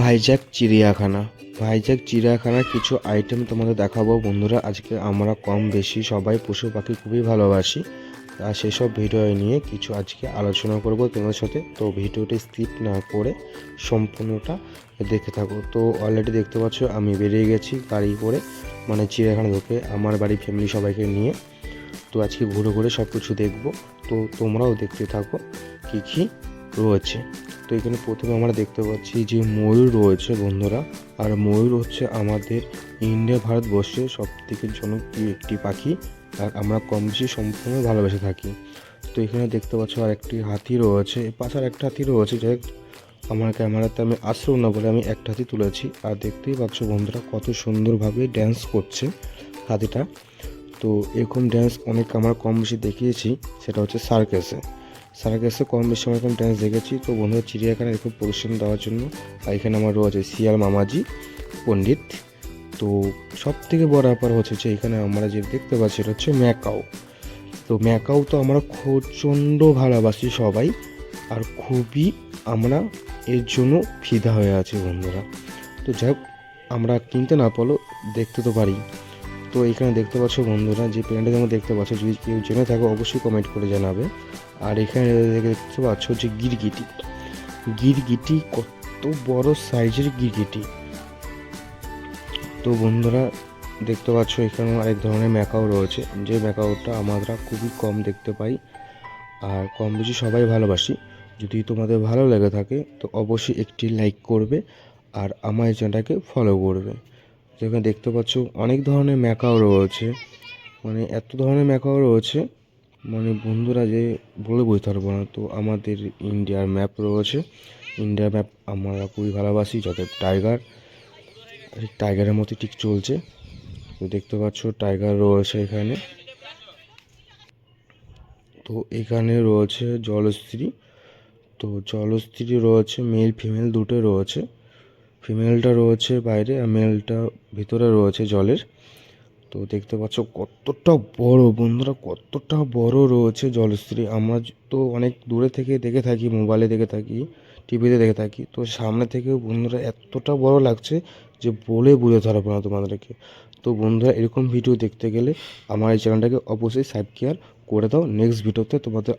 ভাইজ্যাক চিড়িয়াখানা। ভাইজ্যাক চিড়িয়াখানার কিছু আইটেম তোমাদের দেখাবো। বন্ধুরা, আজকে আমরা কম বেশি সবাই পশু পাখি খুবই ভালোবাসি। আর সেসব ভিডিও নিয়ে কিছু আজকে আলোচনা করব তোমাদের সাথে। তো ভিডিওটি স্কিপ না করে সম্পূর্ণটা দেখে থাকো। তো অলরেডি দেখতে পাচ্ছ, আমি বেরিয়ে গেছি গাড়ি করে মানে চিড়িয়াখানা ঢুকে আমার বাড়ি ফ্যামিলি সবাইকে নিয়ে। তো আজকে ঘুরে ঘুরে সব কিছু দেখব। তো তোমরাও দেখতে থাকো কী কী রয়েছে। তো এখানে প্রথমে আমরা দেখতে পাচ্ছি যে ময়ূর রয়েছে বন্ধুরা। আর ময়ূর হচ্ছে আমাদের ইন্ডিয়া ভারতবর্ষের সব থেকে জনপ্রিয় একটি পাখি। আর আমরা কম বেশি সম্পূর্ণ ভালোবেসে থাকি। তো এখানে দেখতে পাচ্ছ আর একটি হাতি রয়েছে। এ পাশে আর একটা হাতি রয়েছে, যাই আমার ক্যামেরাতে আমি আসলেও না বলে আমি একটা হাতি তুলেছি। আর দেখতেই পাচ্ছ বন্ধুরা কত সুন্দরভাবে ড্যান্স করছে হাতিটা। তো এরকম ড্যান্স অনেক আমরা কম বেশি দেখিয়েছি, সেটা হচ্ছে সার্কাসে সার্কাসে কম বেশি আমরা এরকম ড্যান্স দেখেছি তো বন্ধুরা চিড়িয়াখানা এরকম পরিশ্রম দেওয়ার জন্য আর এখানে আমার রয়েছে সিয়াল মামাজি, পণ্ডিত। তো সব থেকে বড় ব্যাপার হচ্ছে যে এখানে আমরা যে দেখতে পাচ্ছি এটা হচ্ছে ম্যাকাও। তো ম্যাকাও তো আমরা প্রচণ্ড ভালোবাসি সবাই আর খুবই আমরা এর জন্য ফিদা হয়ে আছি বন্ধুরা। তো যাই আমরা কিনতে না পারলেও দেখতে তো পারি। তো এখানে দেখতে পাচ্ছ বন্ধুরা, যে প্যান্টটা তোমরা দেখতে পাচ্ছ, যদি কেউ জেনে থাকো, অবশ্যই কমেন্ট করে জানাবে। আর এখানে দেখতে পাচ্ছ যে গিরগিটি। গিরগিটি কত বড় সাইজের গিরগিটি। তো বন্ধুরা, দেখতে পাচ্ছ এখানে আরেক ধরনের ম্যাকাও রয়েছে। যে ম্যাকাওটা আমরা খুবই কম দেখতে পাই। আর কম বেশি সবাই ভালোবাসি। যদি তোমাদের ভালো লেগে থাকে, তো অবশ্যই একটি লাইক করবে। আর আমার চ্যানেলটাকে ফলো করবে। তো এখানে দেখতে পাচ্ছ অনেক ধরনের ম্যাকাও রয়েছে। মানে এত ধরনের ম্যাকাও রয়েছে মানে বন্ধুরা যে বলে বুঝতে পারব না। তো আমাদের ইন্ডিয়ার ম্যাপ রয়েছে। ইন্ডিয়ার ম্যাপ আমরা খুবই ভালোবাসি যাতে টাইগার টাইগারের মতো ঠিক চলছে। তো দেখতে পাচ্ছ টাইগার রয়েছে এখানে। তো এখানে রয়েছে জলস্ত্রী তো জলস্ত্রী রয়েছে, মেল ফিমেল দুটো রয়েছে। ফিমেলটা রয়েছে বাইরে আর মেলটা ভিতরে রয়েছে জলের। তো দেখতে পাচ্ছ কতটা বড়, বন্ধুরা কতটা বড় রয়েছে জলস্ত্রী। আমরা তো অনেক দূরে থেকে দেখে থাকি মোবাইলে দেখে থাকি টিভিতে দেখে থাকি। তো সামনে থেকে বন্ধুরা এতটা বড় লাগছে যে বলে বোঝাতে পারব না তোমাদেরকে। তো বন্ধুরা এরকম ভিডিও দেখতে গেলে আমার এই চ্যানেলটাকে অবশ্যই সাবস্ক্রাইব করে দাও। নেক্সট ভিডিওতে তোমাদের